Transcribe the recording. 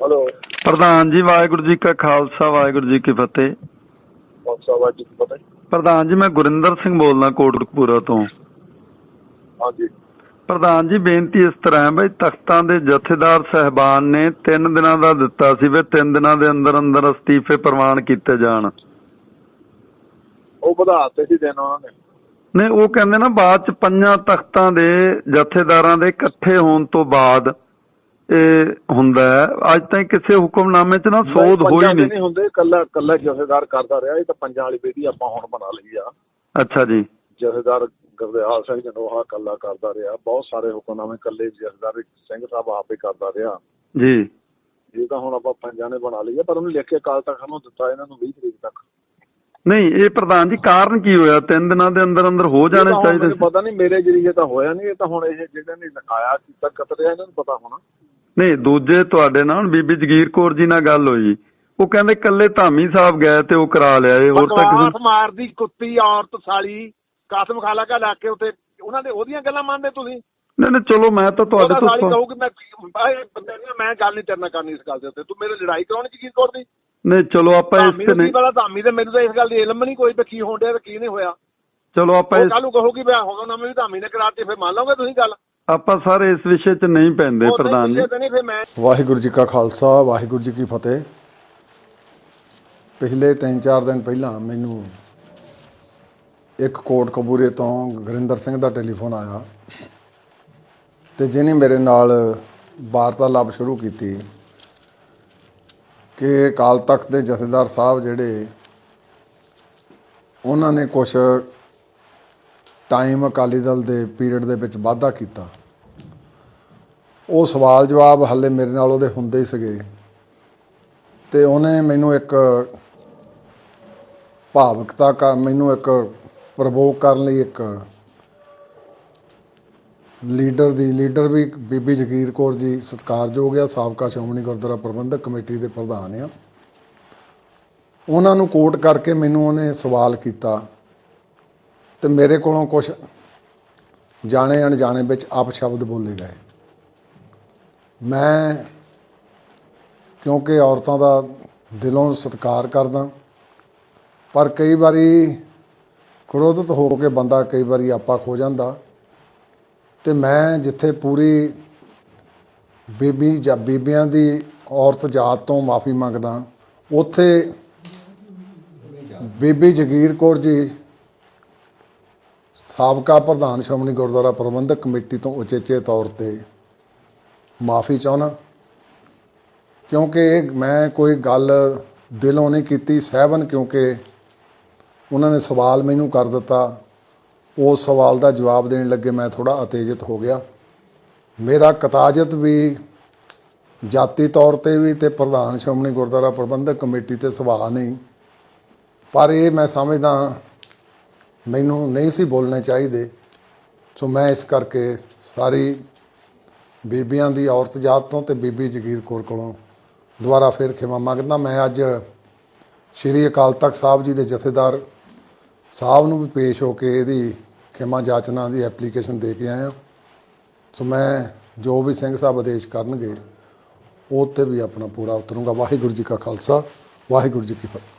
Hello. ਪ੍ਰਧਾਨ ਜੀ ਵਾਹਿਗੁਰੂ ਜੀ ਕਾ ਖਾਲਸਾ ਵਾਹਿਗੁਰੂ ਜੀ ਕੀ ਫਤਿਹ। ਕੀ ਪ੍ਰਧਾਨ ਜੀ ਮੈਂ ਗੁਰਿੰਦਰ ਸਿੰਘ ਬੋਲਦਾ ਕੋਟਕਪੂਰਾ ਤੋਂ। ਹਾਂਜੀ। ਪ੍ਰਧਾਨ ਜੀ ਬੇਨਤੀ ਇਸ ਤਰ੍ਹਾਂ ਹੈ ਬਈ ਤਖਤਾਂ ਦੇ ਜਥੇਦਾਰ ਸਹਿਬਾਨ ਨੇ 3 ਦਿਨਾਂ ਦਾ ਦਿੱਤਾ ਸੀ ਵੀ 3 ਦਿਨਾਂ ਦੇ ਅੰਦਰ ਅੰਦਰ ਅਸਤੀਫੇ ਪ੍ਰਵਾਨ ਕੀਤੇ ਜਾਣ। ਉਹ ਵਧਾਤੇ ਸੀ ਦਿਨ ਉਹਨਾਂ ਨੇ। ਨਹੀਂ ਉਹ ਕਹਿੰਦੇ ਨਾ ਬਾਅਦ ਚ ਪੰਜਾਂ ਤਖਤਾਂ ਦੇ ਜਥੇਦਾਰਾਂ ਦੇ ਇਕੱਠੇ ਹੋਣ ਤੋਂ ਬਾਅਦ ਇਹ ਹੁੰਦਾ ਅੱਜ ਤਾਈਂ ਕਿਸੇ ਹੁਕਮਨਾਮੇ 'ਚ ਨਾ ਸੋਧ ਹੋਈ ਨਹੀਂ। ਨਹੀਂ ਹੁੰਦੇ ਕੱਲਾ ਕੱਲਾ ਜਥੇਦਾਰ ਕਰਦਾ ਰਿਹਾ। ਇਹ ਤਾਂ ਪੰਜਾਂ ਵਾਲੀ ਬੇਟੀ ਆਪਾਂ ਹੁਣ ਬਣਾ ਲਈ ਆ। ਅੱਛਾ ਜੀ। ਜਥੇਦਾਰ ਗੁਰਦਿਆਲ ਸਿੰਘ ਜਨੋਹਾ ਕੱਲਾ ਕਰਦਾ ਰਿਹਾ। ਬਹੁਤ ਸਾਰੇ ਹੁਕਮਨਾਮੇ ਕੱਲੇ ਜਥੇਦਾਰ ਸਿੰਘ ਸਾਹਿਬ ਆਪੇ ਕਰਦਾ ਰਿਹਾ। ਜੀ। ਇਹ ਤਾਂ ਹੁਣ ਆਪਾਂ ਪੰਜਾਂ ਨੇ ਬਣਾ ਲਈ ਆ ਪਰ ਉਹਨੂੰ ਲਿਖ ਕੇ ਕਾਲ ਤੱਕ ਨੂੰ ਦਿੱਤਾ ਇਹਨਾਂ ਨੂੰ 20 ਤਰੀਕ ਤੱਕ। ਨਹੀਂ ਇਹ ਪ੍ਰਧਾਨ ਜੀ ਕਾਰਨ ਕੀ ਹੋਇਆ? ਤਿੰਨ ਦਿਨਾਂ ਦੇ ਅੰਦਰ ਅੰਦਰ ਹੋ ਜਾਣੇ ਚਾਹੀਦੇ ਸੀ। ਪਤਾ ਨਹੀਂ ਮੇਰੇ ਜਰੀਏ ਤਾਂ ਹੋਇਆ ਨਹੀਂ। ਇਹ ਤਾਂ ਹੁਣ ਇਹ ਜਿਹੜੇ ਨੇ ਲਿਖਾਇਆ ਕੀਤਾ ਕਤਰਿਆ ਇਹਨਾਂ ਨੂੰ ਪਤਾ ਹੋਣਾ। ਨਹੀਂ ਦੂਜੇ ਤੁਹਾਡੇ ਨਾਲ ਬੀਬੀ ਜਗੀਰ ਕੌਰ ਜੀ ਨਾਲ ਗੱਲ ਹੋਈ। ਉਹ ਕਹਿੰਦੇ ਕੱਲੇ ਧਾਮੀ ਸਾਹਿਬ ਗਏ ਤੇ ਉਹ ਕਰਾ ਲਿਆ ਇਹ ਹੋਰ ਤਾਂ ਕਿਸੇ ਮਾਰਦੀ ਕੁੱਤੀ ਔਰਤ ਸਾਲੀ ਕਾਸਮ ਖਾਲਾ ਕਾ ਲਾ ਕੇ ਉਤੇ ਉਹਨਾਂ ਦੇ ਉਹਦੀਆਂ ਗੱਲਾਂ ਮੰਨਦੇ ਤੁਸੀਂ? ਨਹੀਂ ਨਹੀਂ ਚਲੋ ਮੈਂ ਤਾਂ ਤੁਹਾਡੇ ਤੋਂ ਸਾਲੀ ਕਹੂਗੀ ਮੈਂ ਬਾਈ ਬੰਦੇ ਨੇ ਮੈਂ ਗੱਲ ਨਹੀਂ ਤੇਰੇ ਨਾਲ ਕਰਨੀ ਇਸ ਗੱਲ ਦੇ ਉੱਤੇ। ਤੂੰ ਮੇਰੇ ਲੜਾਈ ਕਰਾਉਣੀ ਚ ਕੀ ਕਰਦੀ ਨਹੀਂ ਚਲੋ ਆਪਾਂ ਇਸ ਤੇ ਨਹੀਂ ਪਤਾ ਧਾਮੀ ਤੇ ਮੈਨੂੰ ਤਾਂ ਇਸ ਗੱਲ ਦੀ ਇਲਮ ਨਹੀਂ ਕੋਈ ਵੀ ਕੀ ਹੋਣ ਡਿਆ ਤੇ ਕੀ ਨਹੀਂ ਹੋਇਆ। ਚਲੋ ਆਪਾਂ ਕੱਲ ਨੂੰ ਕਹੂਗੀ ਵੀ ਹੋਗਾ ਨਾ ਮੈਂ ਵੀ ਧਾਮੀ ਨੇ ਕਰਾਤੀ ਫਿਰ ਮੰਨ ਲਓਗੇ ਤੁਸੀਂ ਗੱਲ? ਆਪਾਂ ਸਾਰੇ ਇਸ ਵਿਸ਼ੇ 'ਚ ਨਹੀਂ ਪੈਂਦੇ ਪ੍ਰਧਾਨ ਜੀ। ਵਾਹਿਗੁਰੂ ਜੀ ਕਾ ਖਾਲਸਾ ਵਾਹਿਗੁਰੂ ਜੀ ਕੀ ਫਤਿਹ। ਪਿਛਲੇ 3-4 ਦਿਨ ਪਹਿਲਾਂ ਮੈਨੂੰ ਇੱਕ ਕੋਟ ਕਬੂਰੇ ਤੋਂ ਗੁਰਿੰਦਰ ਸਿੰਘ ਦਾ ਟੈਲੀਫੋਨ ਆਇਆ ਤੇ ਜਿਹਨੇ ਮੇਰੇ ਨਾਲ ਵਾਰਤਾਲਾਪ ਸ਼ੁਰੂ ਕੀਤੀ ਕਿ ਅਕਾਲ ਤਖਤ ਦੇ ਜਥੇਦਾਰ ਸਾਹਿਬ ਜਿਹੜੇ ਉਹਨਾਂ ਨੇ ਕੁਝ ਟਾਈਮ ਅਕਾਲੀ ਦਲ ਦੇ ਪੀਰੀਅਡ ਦੇ ਵਿੱਚ ਵਾਧਾ ਕੀਤਾ। ਉਹ ਸਵਾਲ ਜਵਾਬ ਹੱਲੇ ਮੇਰੇ ਨਾਲ ਉਹਦੇ ਹੁੰਦੇ ਹੀ ਸੀਗੇ। ਤੇ ਉਹਨੇ ਮੈਨੂੰ ਇੱਕ ਭਾਵਕਤਾ ਕਾ, ਮੈਨੂੰ ਇੱਕ ਪ੍ਰਵੋਕ ਕਰਨ ਲਈ ਇੱਕ ਲੀਡਰ ਦੀ ਲੀਡਰ ਵੀ ਬੀਬੀ ਜਗੀਰ ਕੌਰ ਜੀ ਸਤਿਕਾਰਯੋਗ ਆ, ਸਾਬਕਾ ਸ਼੍ਰੋਮਣੀ ਗੁਰਦੁਆਰਾ ਪ੍ਰਬੰਧਕ ਕਮੇਟੀ ਦੇ ਪ੍ਰਧਾਨ ਆ। ਉਹਨਾਂ ਨੂੰ ਕੋਟ ਕਰਕੇ ਮੈਨੂੰ ਉਹਨੇ ਸਵਾਲ ਕੀਤਾ। ਤੇ ਮੇਰੇ ਕੋਲੋਂ ਕੁਝ ਜਾਣੇ ਅਣਜਾਣੇ ਵਿੱਚ ਆਪ ਸ਼ਬਦ ਬੋਲੇ ਗਏ। ਮੈਂ ਕਿਉਂਕਿ ਔਰਤਾਂ ਦਾ ਦਿਲੋਂ ਸਤਿਕਾਰ ਕਰਦਾ, ਪਰ ਕਈ ਵਾਰੀ ਕ੍ਰੋਧਿਤ ਹੋ ਕੇ ਬੰਦਾ ਕਈ ਵਾਰੀ ਆਪਾ ਖੋ ਜਾਂਦਾ ਤੇ ਮੈਂ ਜਿੱਥੇ ਪੂਰੀ ਬੀਬੀ ਜਾਂ ਬੀਬੀਆਂ ਦੀ ਔਰਤ ਜਾਤ ਤੋਂ ਮਾਫੀ ਮੰਗਦਾ, ਉੱਥੇ ਬੀਬੀ ਜਗੀਰ ਕੌਰ ਜੀ ਸਾਬਕਾ ਪ੍ਰਧਾਨ ਸ਼੍ਰੋਮਣੀ ਗੁਰਦੁਆਰਾ ਪ੍ਰਬੰਧਕ ਕਮੇਟੀ ਤੋਂ ਉਚੇਚੇ ਤੌਰ ਤੇ ਮਾਫੀ ਚਾਹੁੰਦਾ। ਕਿਉਂਕਿ ਮੈਂ ਕੋਈ ਗੱਲ ਦਿਲੋਂ ਨਹੀਂ ਕੀਤੀ, ਸਹਿਬਨ ਕਿਉਂਕਿ ਉਹਨਾਂ ਨੇ ਸਵਾਲ ਮੈਨੂੰ ਕਰ ਦਿੱਤਾ। ਉਸ ਸਵਾਲ ਦਾ ਜਵਾਬ ਦੇਣ ਲੱਗੇ ਮੈਂ ਥੋੜਾ ਅਤੇਜਿਤ ਹੋ ਗਿਆ। ਮੇਰਾ ਕਤਾਜਤ ਵੀ ਜਾਤੀ ਤੌਰ ਤੇ ਵੀ ਤੇ ਪ੍ਰਧਾਨ ਸ਼੍ਰੋਮਣੀ ਗੁਰਦੁਆਰਾ ਪ੍ਰਬੰਧਕ ਕਮੇਟੀ ਤੇ ਸਵਾਲ ਨਹੀਂ। ਪਰ ਇਹ ਮੈਂ ਸਮਝਦਾ ਮੈਨੂੰ ਨਹੀਂ ਸੀ ਬੋਲਣੇ ਚਾਹੀਦੇ। ਸੋ ਮੈਂ ਇਸ ਕਰਕੇ ਸਾਰੀ ਬੀਬੀਆਂ ਦੀ ਔਰਤ ਜਾਤ ਤੋਂ ਤੇ ਬੀਬੀ ਜਗੀਰ ਕੌਰ ਕੋਲੋਂ ਦੁਬਾਰਾ ਫਿਰ ਖਿਮਾ ਮੰਗਦਾ। ਮੈਂ ਅੱਜ ਸ਼੍ਰੀ ਅਕਾਲ ਤਖਤ ਸਾਹਿਬ ਜੀ ਦੇ ਜਥੇਦਾਰ ਸਾਹਿਬ ਨੂੰ ਵੀ ਪੇਸ਼ ਹੋ ਕੇ ਇਹਦੀ ਖਿਮਾ ਜਾਚਨਾ ਦੀ ਐਪਲੀਕੇਸ਼ਨ ਦੇ ਕੇ ਆਇਆ। ਸੋ ਮੈਂ ਜੋ ਵੀ ਸਿੰਘ ਸਾਹਿਬ ਆਦੇਸ਼ ਕਰਨਗੇ, ਉਹ ਤੇ ਵੀ ਆਪਣਾ ਪੂਰਾ ਉਤਰੂੰਗਾ। ਵਾਹਿਗੁਰੂ ਜੀ ਕਾ ਖਾਲਸਾ, ਵਾਹਿਗੁਰੂ ਜੀ ਕੀ ਫਤਿਹ।